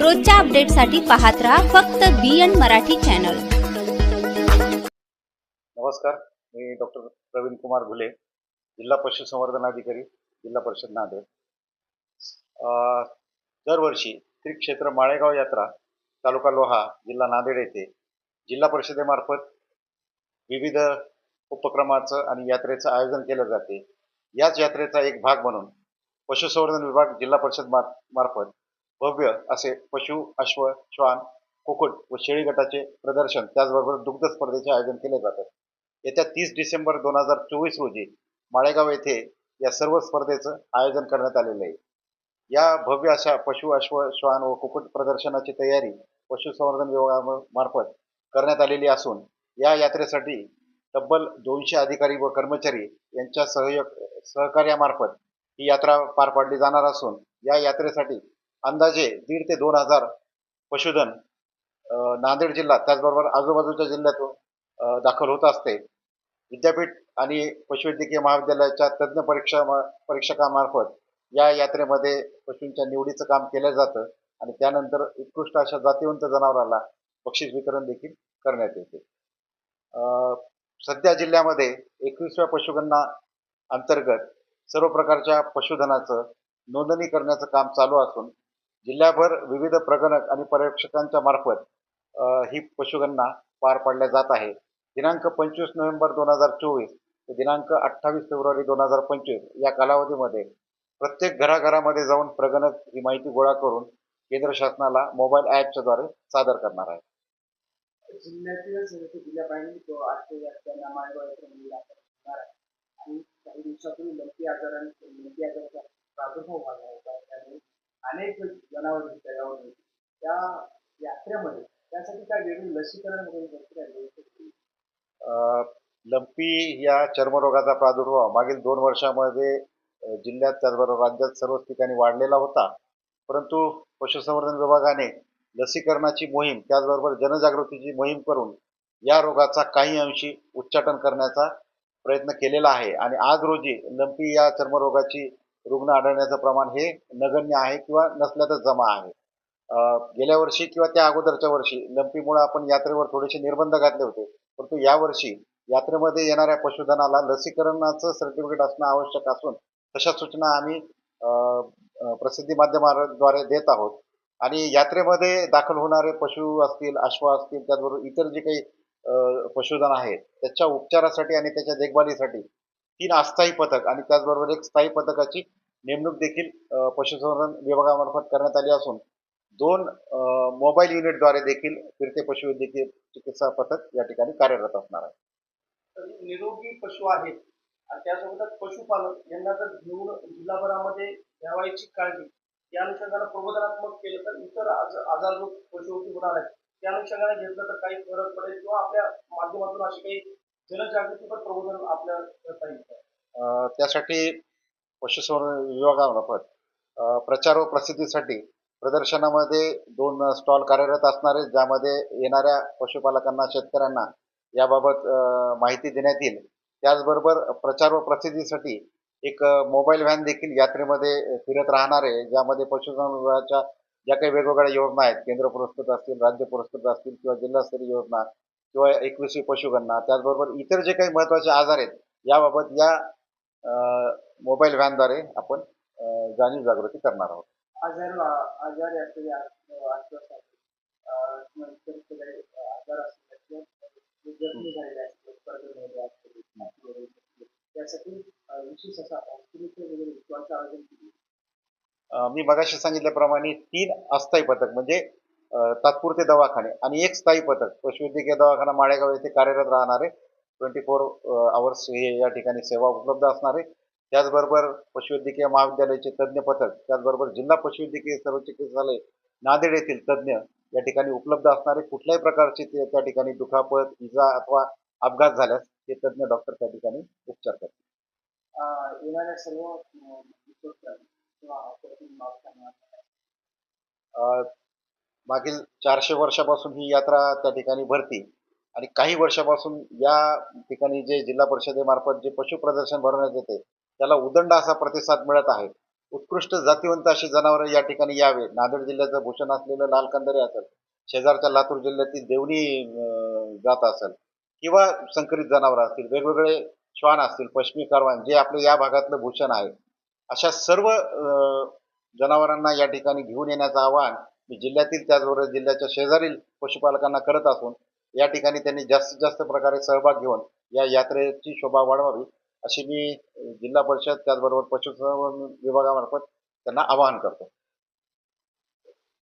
रोजच्या अपडेटसाठी पाहत राहा फक्त बी एन मराठी चॅनल नमस्कार मी डॉक्टर प्रवीण कुमार घुले जिल्हा पशुसंवर्धन अधिकारी जिल्हा परिषद नांदेड. दरवर्षी श्री क्षेत्र माळेगाव यात्रा तालुका लोहा जिल्हा नांदेड येथे जिल्हा परिषदेमार्फत विविध उपक्रमाचं आणि यात्रेचं आयोजन केलं जाते. याच यात्रेचा एक भाग म्हणून पशुसंवर्धन विभाग जिल्हा परिषद मार्फत भव्य असे पशु अश्व श्वान कुकुट व शेळी गटाचे प्रदर्शन त्याचबरोबर दुग्ध स्पर्धेचे आयोजन केले जातात येत्या तीस डिसेंबर दोन हजार चोवीस रोजी माळेगाव येथे या सर्व स्पर्धेचं आयोजन करण्यात आलेलं आहे. या भव्य अशा पशु अश्व श्वान व कुक्कुट प्रदर्शनाची तयारी पशुसंवर्धन विभागामार्फत करण्यात आलेली असून या यात्रेसाठी तब्बल दोनशे अधिकारी व कर्मचारी यांच्या सहयोग सहकार्यामार्फत ही यात्रा पार पाडली जाणार असून या यात्रेसाठी अंदाजे दीड ते दोन हजार पशुधन नांदेड जिल्हा त्याचबरोबर आजूबाजूच्या जिल्ह्यातून दाखल होत असते. विद्यापीठ आणि पशुवैद्यकीय महाविद्यालयाच्या तज्ज्ञ परीक्षा परीक्षकामार्फत या यात्रेमध्ये पशूंच्या निवडीचं काम केलं जातं आणि त्यानंतर उत्कृष्ट अशा जातीवंत जनावराला बक्षीस वितरण देखील करण्यात येते. सध्या जिल्ह्यामध्ये एकवीसव्या पशुगणना अंतर्गत सर्व प्रकारच्या पशुधनाचं नोंदणी करण्याचं काम चालू असून जिल्ह्याभर विविध प्रगणक आणि पर्यवेक्षकांच्या मार्फत ही पशुगणना पार पाडल्या जात आहे. दिनांक पंचवीस नोव्हेंबर दोन हजार चोवीस ते दिनांक अठ्ठावीस फेब्रुवारी दोन हजार पंचवीस या कालावधीमध्ये प्रत्येक घराघरामध्ये जाऊन प्रगणक ही माहिती गोळा करून केंद्र शासनाला मोबाईल ॲपच्या द्वारे सादर करणार आहे. जिल्ह्यातील आणि काही दिवसापूर्वी लंपी प्रादुर्भाव झाला होता त्यामुळे अनेक जनावर त्याच्यावर. त्या यात्रेमध्ये त्यासाठी काय वेगळी लसीकरण वगैरे लंपी या चर्मरोगाचा प्रादुर्भाव मागील दोन वर्षामध्ये जिल्ह्यात त्याचबरोबर राज्यात सर्वच ठिकाणी वाढलेला होता. परंतु पशुसंवर्धन विभागाने लसीकरणाची मोहीम त्याचबरोबर जनजागृतीची मोहीम करून या रोगाचा काही अंशी उच्चाटन करण्याचा प्रयत्न केलेला आहे. आणि आज रोजी लंपी या चर्मरोगाची रुग्ण आढळण्याचं प्रमाण हे नगण्य आहे किंवा नसल्यातच जमा आहे. गेल्या वर्षी किंवा त्या अगोदरच्या वर्षी लंपीमुळे आपण यात्रेवर थोडेसे निर्बंध घातले होते. परंतु यावर्षी यात्रेमध्ये येणाऱ्या पशुधनाला लसीकरणाचं सर्टिफिकेट असणं आवश्यक असून तशा सूचना आम्ही प्रसिद्धी माध्यमाद्वारे देत आहोत. आणि यात्रेमध्ये दाखल होणारे पशु असतील अश्व असतील त्याचबरोबर इतर जे काही पशुधन आहे त्याच्या उपचारासाठी आणि त्याच्या देखभालीसाठी तीन अस्थायी पथक आणि त्याचबरोबर एक स्थायी पथकाची नेमणूक देखील पशुसंवर्धन विभागामार्फत करण्यात आली असून दोन मोबाईल युनिटद्वारे देखील फिरते पशुवैद्यकीय चिकित्सा पथक या ठिकाणी कार्यरत असणार आहे. निरोगी पशु आहेत आणि त्यासोबतच पशुपालक यांना जर घेऊन जिल्हाभरामध्ये घ्यावायची काळजी या अनुषंगाने प्रबोधनात्मक केलं तर इतर आज- आजार जो पशुवृत्ती होणार आहेत त्या अनुषंगाने घेतलं तर काही फरक पडेल किंवा आपल्या माध्यमातून अशी काही जनजागृतीपर प्रबोधन आपल्या करता येईल. त्यासाठी पशुसंवर्धन विभागामार्फत प्रचार व प्रसिद्धीसाठी प्रदर्शनामध्ये दोन स्टॉल कार्यरत असणारे ज्यामध्ये येणाऱ्या पशुपालकांना शेतकऱ्यांना याबाबत माहिती देण्यात येईल. त्याचबरोबर प्रचार व प्रसिद्धीसाठी एक मोबाईल व्हॅन देखील यात्रेमध्ये फिरत राहणार आहे ज्यामध्ये पशुसंवर्धन विभागाच्या ज्या काही वेगवेगळ्या योजना आहेत केंद्र पुरस्कृत असतील राज्य पुरस्कृत असतील किंवा जिल्हास्तरीय योजना किंवा एकवीसवी पशुगणना त्याचबरोबर इतर जे काही महत्त्वाचे आजार आहेत याबाबत या मोबाईल व्हॅनद्वारे आपण जाणीव जागृती करणार आहोत. आजार आजार असलेले आश्वास आजार असतील किंवा जखमी झालेले असतील कर्ज झालेले असतील त्यासाठी अं, विशेष असा हॉस्पिटलचे वगैरे उपचारांचं आयोजन केले अ, मी मगाशी सांगितल्याप्रमाणे तीन अस्थायी पथक म्हणजे तात्पुरते दवाखाने आणि एक स्थायी पथक पशुवैद्यकीय दवाखाना माळेगाव येथे कार्यरत राहणारे ट्वेंटी फोर आवर्स हे या ठिकाणी सेवा उपलब्ध असणार आहे. त्याचबरोबर पशुवैद्यकीय महाविद्यालयाचे तज्ज्ञ पथक त्याचबरोबर जिल्हा पशुवैद्यकीय सर्व चिकित्सालय नांदेड येथील तज्ज्ञ या ठिकाणी उपलब्ध असणारे कुठल्याही प्रकारचे ते त्या ठिकाणी दुखापत इजा अथवा अपघात झाल्यास ते तज्ज्ञ डॉक्टर त्या ठिकाणी उपचार करतात येणाऱ्या सर्व मागील चारशे वर्षापासून ही यात्रा त्या ठिकाणी भरती. आणि काही वर्षापासून या ठिकाणी जे जिल्हा परिषदेमार्फत जे पशु प्रदर्शन भरवण्यात येते त्याला उदंड असा प्रतिसाद मिळत आहे. उत्कृष्ट जातीवंत अशी जनावरं या ठिकाणी यावे. नांदेड जिल्ह्याचं भूषण असलेलं लाल कंदरे असेल शेजारच्या लातूर जिल्ह्यातील देवणी जात असेल किंवा संकरित जनावरं असतील वेगवेगळे श्वान असतील पश्चिमी कारवान जे आपले या भागातलं भूषण आहे अशा सर्व जनावरांना या ठिकाणी घेऊन येण्याचं आवाहन मी जिल्ह्यातील त्याचबरोबर जिल्ह्याच्या शेजारील पशुपालकांना करत असून या ठिकाणी त्यांनी जास्तीत जास्त प्रकारे सहभाग घेऊन या यात्रेची शोभा वाढवावी अशी मी जिल्हा परिषद त्याचबरोबर पशुसंवर्धन विभागामार्फत त्यांना आवाहन करतो.